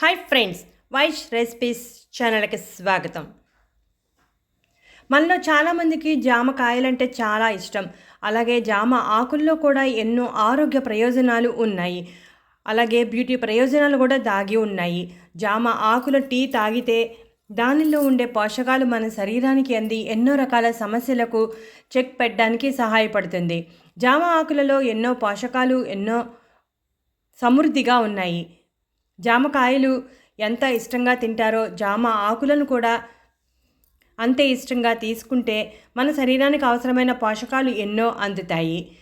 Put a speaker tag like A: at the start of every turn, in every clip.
A: Hi friends Vaish recipes ఛానల్కి స్వాగతం. మనలో చాలామందికి జామకాయలంటే చాలా ఇష్టం. అలాగే జామ ఆకుల్లో కూడా ఎన్నో ఆరోగ్య ప్రయోజనాలు ఉన్నాయి. అలాగే బ్యూటీ ప్రయోజనాలు కూడా దాగి ఉన్నాయి. జామ ఆకుల టీ తాగితే దానిలో ఉండే పోషకాలు మన శరీరానికి అంది ఎన్నో రకాల సమస్యలకు చెక్ పెట్టడానికి సహాయపడుతుంది. జామ ఆకులలో ఎన్నో పోషకాలు ఎన్నో సమృద్ధిగా ఉన్నాయి. జామకాయలు ఎంత ఇష్టంగా తింటారో జామ ఆకులను కూడా అంతే ఇష్టంగా తీసుకుంటే మన శరీరానికి అవసరమైన పోషకాలు ఎన్నో అందుతాయి.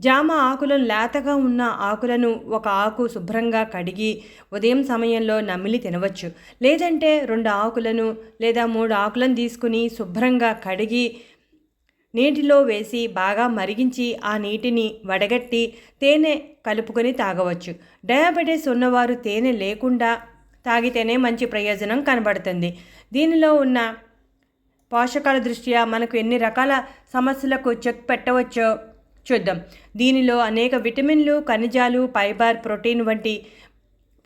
A: జామ ఆకులను లేతగా ఉన్న ఆకులను ఒక ఆకు శుభ్రంగా కడిగి ఉదయం సమయంలో నమిలి తినవచ్చు. లేదంటే రెండు ఆకులను లేదా మూడు ఆకులను తీసుకుని శుభ్రంగా కడిగి నీటిలో వేసి బాగా మరిగించి ఆ నీటిని వడగట్టి తేనె కలుపుకొని తాగవచ్చు. డయాబెటీస్ ఉన్నవారు తేనె లేకుండా తాగితేనే మంచి ప్రయోజనం కనబడుతుంది. దీనిలో ఉన్న పోషకాల దృష్ట్యా మనకు ఎన్ని రకాల సమస్యలకు చెక్ పెట్టవచ్చో చూద్దాం. దీనిలో అనేక విటమిన్లు ఖనిజాలు ఫైబర్ ప్రోటీన్ వంటి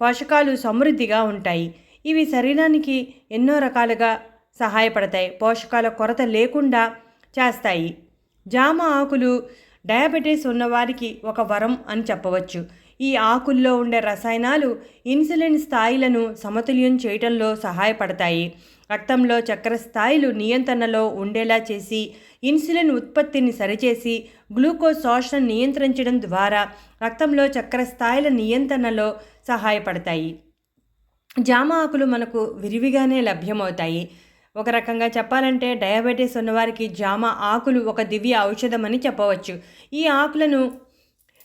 A: పోషకాలు సమృద్ధిగా ఉంటాయి. ఇవి శరీరానికి ఎన్నో రకాలుగా సహాయపడతాయి. పోషకాల కొరత లేకుండా చేస్తాయి. జామ ఆకులు డయాబెటీస్ ఉన్నవారికి ఒక వరం అని చెప్పవచ్చు. ఈ ఆకుల్లో ఉండే రసాయనాలు ఇన్సులిన్ స్థాయిలను సమతుల్యం చేయటంలో సహాయపడతాయి. రక్తంలో చక్కెర స్థాయిలు నియంత్రణలో ఉండేలా చేసి ఇన్సులిన్ ఉత్పత్తిని సరిచేసి గ్లూకోజ్ శోషణ నియంత్రించడం ద్వారా రక్తంలో చక్కెర స్థాయిల నియంత్రణలో సహాయపడతాయి. జామ ఆకులు మనకు విరివిగానే లభ్యమవుతాయి. ఒక రకంగా చెప్పాలంటే డయాబెటీస్ ఉన్నవారికి జామ ఆకులు ఒక దివ్య ఔషధం అని చెప్పవచ్చు. ఈ ఆకులను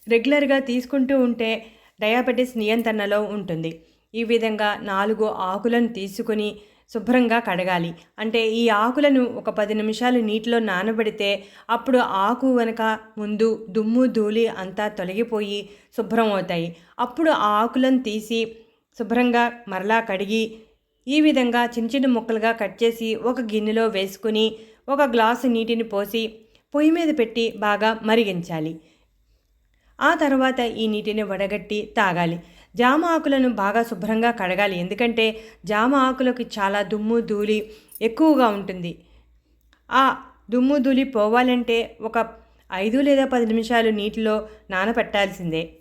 A: రెగ్యులర్గా తీసుకుంటూ ఉంటే డయాబెటీస్ నియంత్రణలో ఉంటుంది. ఈ విధంగా నాలుగు ఆకులను తీసుకుని శుభ్రంగా కడగాలి. అంటే ఈ ఆకులను ఒక పది నిమిషాలు నీటిలో నానబెడితే అప్పుడు ఆకు వెనక ముందు దుమ్ము ధూళి అంతా తొలగిపోయి శుభ్రం అవుతాయి. అప్పుడు ఆ ఆకులను తీసి శుభ్రంగా మరలా కడిగి ఈ విధంగా చిన్న చిన్న ముక్కలుగా కట్ చేసి ఒక గిన్నెలో వేసుకుని ఒక గ్లాసు నీటిని పోసి పొయ్యి మీద పెట్టి బాగా మరిగించాలి. ఆ తర్వాత ఈ నీటిని వడగట్టి తాగాలి. జామ ఆకులను బాగా శుభ్రంగా కడగాలి. ఎందుకంటే జామ ఆకులకు చాలా దుమ్ము ధూళి ఎక్కువగా ఉంటుంది. ఆ దుమ్ము ధూళి పోవాలంటే ఒక ఐదు లేదా పది నిమిషాలు నీటిలో నానపెట్టాల్సిందే.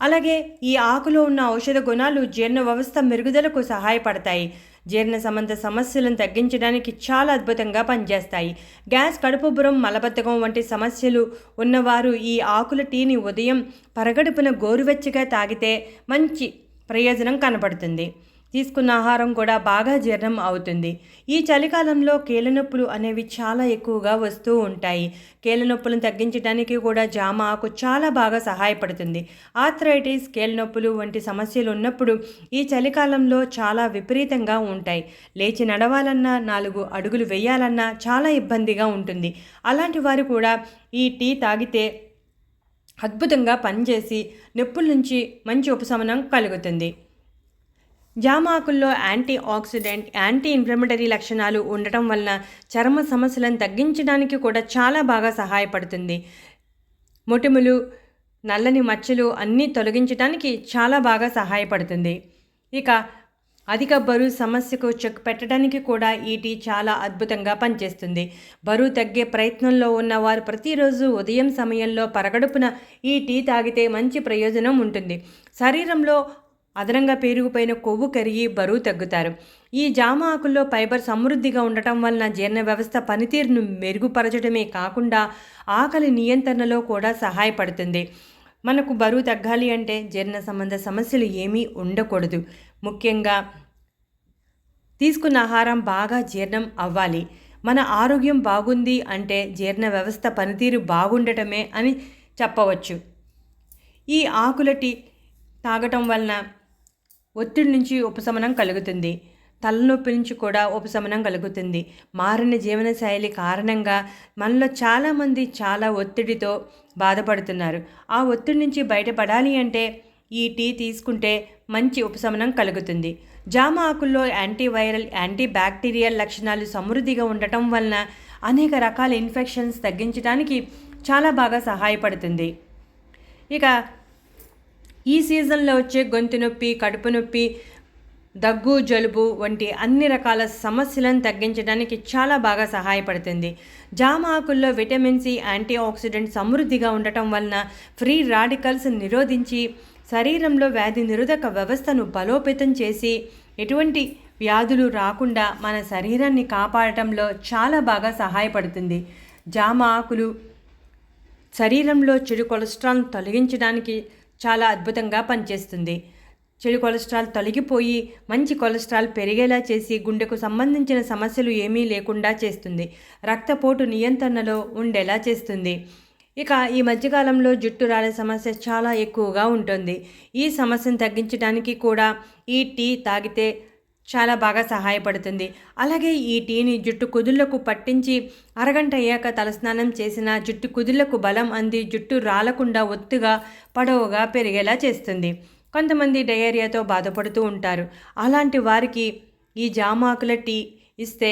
A: అలాగే ఈ ఆకులో ఉన్న ఔషధ గుణాలు జీర్ణ వ్యవస్థ మెరుగుదలకు సహాయపడతాయి. జీర్ణ సంబంధ సమస్యలను తగ్గించడానికి చాలా అద్భుతంగా పనిచేస్తాయి. గ్యాస్ కడుపుబురం మలబద్ధకం వంటి సమస్యలు ఉన్నవారు ఈ ఆకుల టీని ఉదయం పరగడుపున గోరువెచ్చగా తాగితే మంచి ప్రయోజనం కనబడుతుంది తీసుకున్న ఆహారం కూడా బాగా జీర్ణం అవుతుంది. ఈ చలికాలంలో కీలనొప్పులు అనేవి చాలా ఎక్కువగా వస్తూ ఉంటాయి. కీలనొప్పులను తగ్గించడానికి కూడా జామ ఆకు చాలా బాగా సహాయపడుతుంది. ఆథరైటిస్ కీలనొప్పులు వంటి సమస్యలు ఉన్నప్పుడు ఈ చలికాలంలో చాలా విపరీతంగా ఉంటాయి. లేచి నడవాలన్నా నాలుగు అడుగులు వేయాలన్నా చాలా ఇబ్బందిగా ఉంటుంది. అలాంటి వారు కూడా ఈ టీ తాగితే అద్భుతంగా పనిచేసి నొప్పుల నుంచి మంచి ఉపశమనం కలుగుతుంది. జామాకుల్లో యాంటీ ఆక్సిడెంట్ యాంటీ ఇన్ఫ్లమటరీ లక్షణాలు ఉండటం వలన చర్మ సమస్యలను తగ్గించడానికి కూడా చాలా బాగా సహాయపడుతుంది. మొటిములు నల్లని మచ్చలు అన్నీ తొలగించడానికి చాలా బాగా సహాయపడుతుంది. ఇక అధిక బరువు సమస్యకు చెక్ పెట్టడానికి కూడా ఈ టీ చాలా అద్భుతంగా పనిచేస్తుంది. బరువు తగ్గే ప్రయత్నంలో ఉన్నవారు ప్రతిరోజు ఉదయం సమయంలో పరగడుపున ఈ టీ తాగితే మంచి ప్రయోజనం ఉంటుంది. శరీరంలో అదనంగా పేరుకుపోయిన కొవ్వు కరిగి బరువు తగ్గుతారు. ఈ జామ ఆకుల్లో ఫైబర్ సమృద్ధిగా ఉండటం వలన జీర్ణ వ్యవస్థ పనితీరును మెరుగుపరచడమే కాకుండా ఆకలి నియంత్రణలో కూడా సహాయపడుతుంది. మనకు బరువు తగ్గాలి అంటే జీర్ణ సంబంధ సమస్యలు ఏమీ ఉండకూడదు. ముఖ్యంగా తీసుకున్న ఆహారం బాగా జీర్ణం అవ్వాలి. మన ఆరోగ్యం బాగుంది అంటే జీర్ణ వ్యవస్థ పనితీరు బాగుండటమే అని చెప్పవచ్చు. ఈ ఆకుల టీ తాగటం వలన ఒత్తిడి నుంచి ఉపశమనం కలుగుతుంది. తలనొప్పి నుంచి కూడా ఉపశమనం కలుగుతుంది. మారిన జీవనశైలి కారణంగా మనలో చాలామంది చాలా ఒత్తిడితో బాధపడుతున్నారు. ఆ ఒత్తిడి నుంచి బయటపడాలి అంటే ఈ టీ తీసుకుంటే మంచి ఉపశమనం కలుగుతుంది. జామ ఆకుల్లో యాంటీవైరల్ యాంటీ బ్యాక్టీరియల్ లక్షణాలు సమృద్ధిగా ఉండటం వలన అనేక రకాల ఇన్ఫెక్షన్స్ తగ్గించడానికి చాలా బాగా సహాయపడుతుంది. ఇక ఈ సీజన్లో వచ్చే గొంతు నొప్పి కడుపు నొప్పి దగ్గు జలుబు వంటి అన్ని రకాల సమస్యలను తగ్గించడానికి చాలా బాగా సహాయపడుతుంది. జామ ఆకుల్లో విటమిన్ సి యాంటీ ఆక్సిడెంట్ సమృద్ధిగా ఉండటం వలన ఫ్రీ రాడికల్స్ నిరోధించి శరీరంలో వ్యాధి నిరోధక వ్యవస్థను బలోపేతం చేసి ఎటువంటి వ్యాధులు రాకుండా మన శరీరాన్ని కాపాడటంలో చాలా బాగా సహాయపడుతుంది. జామ ఆకులు శరీరంలో చెడు కొలెస్ట్రాల్ను తొలగించడానికి చాలా అద్భుతంగా పనిచేస్తుంది. చెడు కొలెస్ట్రాల్ తొలగిపోయి మంచి కొలెస్ట్రాల్ పెరిగేలా చేసి గుండెకు సంబంధించిన సమస్యలు ఏమీ లేకుండా చేస్తుంది. రక్తపోటు నియంత్రణలో ఉండేలా చేస్తుంది. ఇక ఈ మధ్యకాలంలో జుట్టు రాలే సమస్య చాలా ఎక్కువగా ఉంటుంది. ఈ సమస్యను తగ్గించడానికి కూడా ఈ టీ తాగితే చాలా బాగా సహాయపడుతుంది. అలాగే ఈ టీని జుట్టు కుదుళ్ళకు పట్టించి అరగంట అయ్యాక తలస్నానం చేసిన జుట్టు కుదుళ్ళకు బలం అంది జుట్టు రాలకుండా ఒత్తుగా పొడవుగా పెరిగేలా చేస్తుంది. కొంతమంది డయేరియాతో బాధపడుతూ ఉంటారు. అలాంటి వారికి ఈ జామాకుల టీ ఇస్తే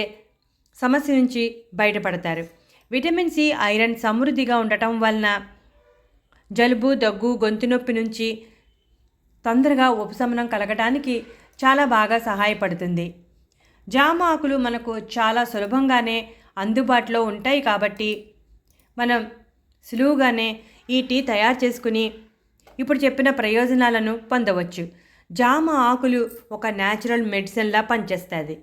A: సమస్య నుంచి బయటపడతారు. విటమిన్ సి ఐరన్ సమృద్ధిగా ఉండటం వలన జలుబు దగ్గు గొంతు నొప్పి నుంచి తొందరగా ఉపశమనం కలగడానికి చాలా బాగా సహాయపడుతుంది. జామ ఆకులు మనకు చాలా సులభంగానే అందుబాటులో ఉంటాయి కాబట్టి మనం సులువుగానే ఈ టీ తయారు చేసుకుని ఇప్పుడు చెప్పిన ప్రయోజనాలను పొందవచ్చు. జామ ఆకులు ఒక న్యాచురల్ మెడిసిన్లా పనిచేస్తుంది.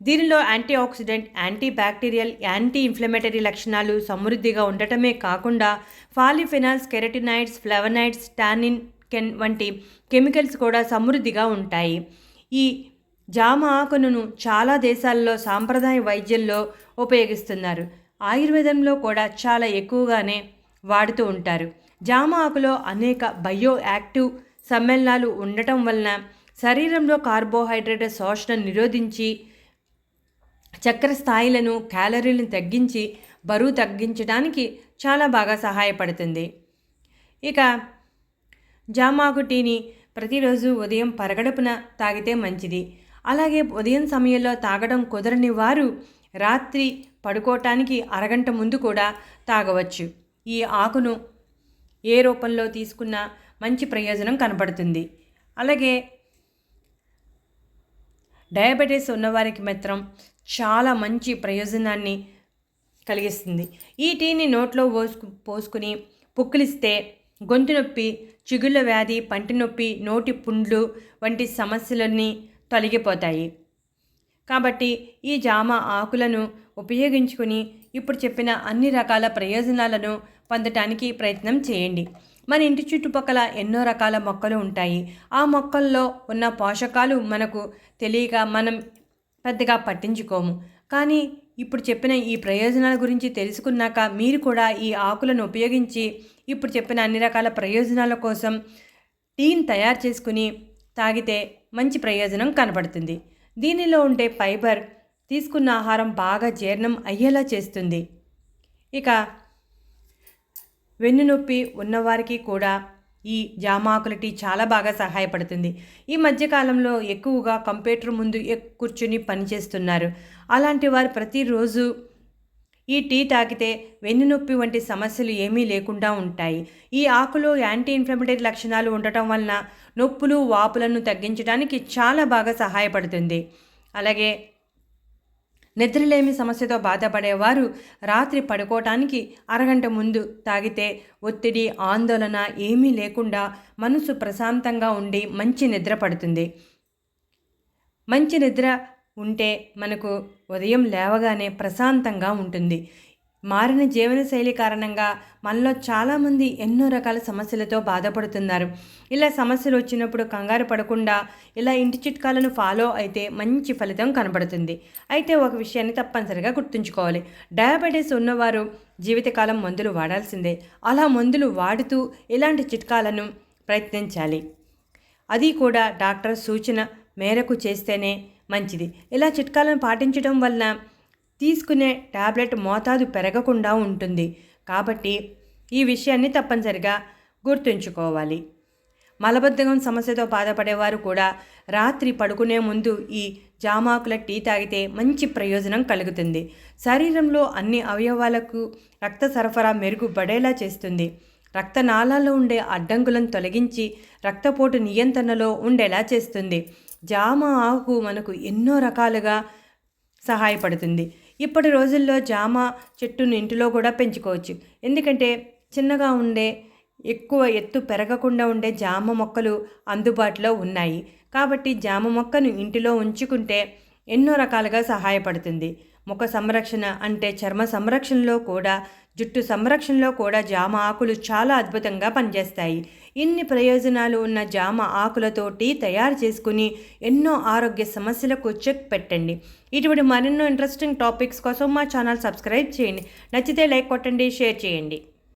A: దీనిలో anti oxidant anti bacterial anti inflammatory లక్షణాలు సమృద్ధిగా ఉండటమే కాకుండా polyphenols carotenoids flavonoids tannin can వంటి కెమికల్స్ కూడా సమృద్ధిగా ఉంటాయి. ఈ జామ ఆకును చాలా దేశాల్లో సాంప్రదాయ వైద్యంలో ఉపయోగిస్తున్నారు. ఆయుర్వేదంలో కూడా చాలా ఎక్కువగానే వాడుతూ ఉంటారు. జామ ఆకులో అనేక బయో యాక్టివ్ సమ్మేళనాలు ఉండటం వలన శరీరంలో కార్బోహైడ్రేట్ శోషణ నిరోధించి చక్కెర స్థాయిలను క్యాలరీలను తగ్గించి బరువు తగ్గించడానికి చాలా బాగా సహాయపడుతుంది. ఇక జామాకు టీని ప్రతిరోజు ఉదయం పరగడుపున తాగితే మంచిది. అలాగే ఉదయం సమయంలో తాగడం కుదరని వారు రాత్రి పడుకోవటానికి అరగంట ముందు కూడా తాగవచ్చు. ఈ ఆకును ఏ రూపంలో తీసుకున్నా మంచి ప్రయోజనం కనపడుతుంది. అలాగే డయాబెటీస్ ఉన్నవారికి మాత్రం చాలా మంచి ప్రయోజనాన్ని కలిగిస్తుంది. ఈ టీని నోట్లో పోసుకు పోసుకుని పుక్కిలిస్తే గొంతు నొప్పి చిగుళ్ళ వ్యాధి పంటి నొప్పి నోటి పుండ్లు వంటి సమస్యలన్నీ తొలగిపోతాయి. కాబట్టి ఈ జామ ఆకులను ఉపయోగించుకుని ఇప్పుడు చెప్పిన అన్ని రకాల ప్రయోజనాలను పొందటానికి ప్రయత్నం చేయండి. మన ఇంటి చుట్టుపక్కల ఎన్నో రకాల మొక్కలు ఉంటాయి. ఆ మొక్కల్లో ఉన్న పోషకాలు మనకు తెలియక మనం పెద్దగా పట్టించుకోము. కానీ ఇప్పుడు చెప్పిన ఈ ప్రయోజనాల గురించి తెలుసుకున్నాక మీరు కూడా ఈ ఆకులను ఉపయోగించి ఇప్పుడు చెప్పిన అన్ని రకాల ప్రయోజనాల కోసం టీని తయారు చేసుకుని తాగితే మంచి ప్రయోజనం కనబడుతుంది. దీనిలో ఉండే ఫైబర్ తీసుకున్న ఆహారం బాగా జీర్ణం అయ్యేలా చేస్తుంది. ఇక వెన్నునొప్పి ఉన్నవారికి కూడా ఈ జామాకుల టీ చాలా బాగా సహాయపడుతుంది. ఈ మధ్యకాలంలో ఎక్కువగా కంప్యూటర్ ముందు కూర్చుని పనిచేస్తున్నారు అలాంటి వారు ప్రతిరోజు ఈ టీ తాగితే వెన్నునొప్పి వంటి సమస్యలు ఏమీ లేకుండా ఉంటాయి. ఈ ఆకులో యాంటీ ఇన్ఫ్లమేటరీ లక్షణాలు ఉండటం వలన నొప్పులు వాపులను తగ్గించడానికి చాలా బాగా సహాయపడుతుంది. అలాగే నిద్రలేమి సమస్యతో బాధపడేవారు. రాత్రి పడుకోవటానికి అరగంట ముందు తాగితే ఒత్తిడి ఆందోళన ఏమీ లేకుండా మనసు ప్రశాంతంగా ఉండి మంచి నిద్ర పడుతుంది. మంచి నిద్ర ఉంటే మనకు ఉదయం లేవగానే ప్రశాంతంగా ఉంటుంది. మారిన జీవనశైలి కారణంగా మనలో చాలామంది ఎన్నో రకాల సమస్యలతో బాధపడుతున్నారు. ఇలా సమస్యలు వచ్చినప్పుడు కంగారు పడకుండా ఇలా ఇంటి చిట్కాలను ఫాలో అయితే మంచి ఫలితం కనబడుతుంది. అయితే ఒక విషయాన్ని తప్పనిసరిగా గుర్తుంచుకోవాలి. డయాబెటీస్ ఉన్నవారు జీవితకాలం మందులు వాడాల్సిందే. అలా మందులు వాడుతూ ఇలాంటి చిట్కాలను ప్రయత్నించాలి. అది కూడా డాక్టర్ సూచన మేరకు చేస్తేనే మంచిది. ఇలా చిట్కాలను పాటించడం వలన తీసుకునే టాబ్లెట్ మోతాదు పెరగకుండా ఉంటుంది. కాబట్టి ఈ విషయాన్ని తప్పనిసరిగా గుర్తుంచుకోవాలి. మలబద్ధకం సమస్యతో బాధపడేవారు కూడా రాత్రి పడుకునే ముందు ఈ జామాకుల టీ తాగితే మంచి ప్రయోజనం కలుగుతుంది. శరీరంలో అన్ని అవయవాలకు రక్త సరఫరా మెరుగుపడేలా చేస్తుంది. రక్తనాళాల్లో ఉండే అడ్డంకులను తొలగించి రక్తపోటు నియంత్రణలో ఉండేలా చేస్తుంది. జామ ఆకు మనకు ఎన్నో రకాలుగా సహాయపడుతుంది. ఇప్పటి రోజుల్లో జామ చెట్టును ఇంటిలో కూడా పెంచుకోవచ్చు. ఎందుకంటే చిన్నగా ఉండే ఎక్కువ ఎత్తు పెరగకుండా ఉండే జామ మొక్కలు అందుబాటులో ఉన్నాయి. కాబట్టి జామ మొక్కను ఇంటిలో ఉంచుకుంటే ఎన్నో రకాలుగా సహాయపడుతుంది. ముఖ సంరక్షణ అంటే చర్మ సంరక్షణలో కూడా జుట్టు సంరక్షణలో కూడా జామ ఆకులు చాలా అద్భుతంగా పనిచేస్తాయి. ఇన్ని ప్రయోజనాలు ఉన్న జామ ఆకులతో టీ తయారు చేసుకుని ఎన్నో ఆరోగ్య సమస్యలకు చెక్ పెట్టండి. ఇటువంటి మరెన్నో ఇంట్రెస్టింగ్ టాపిక్స్ కోసం మా ఛానల్ సబ్స్క్రైబ్ చేయండి. నచ్చితే లైక్ కొట్టండి షేర్ చేయండి.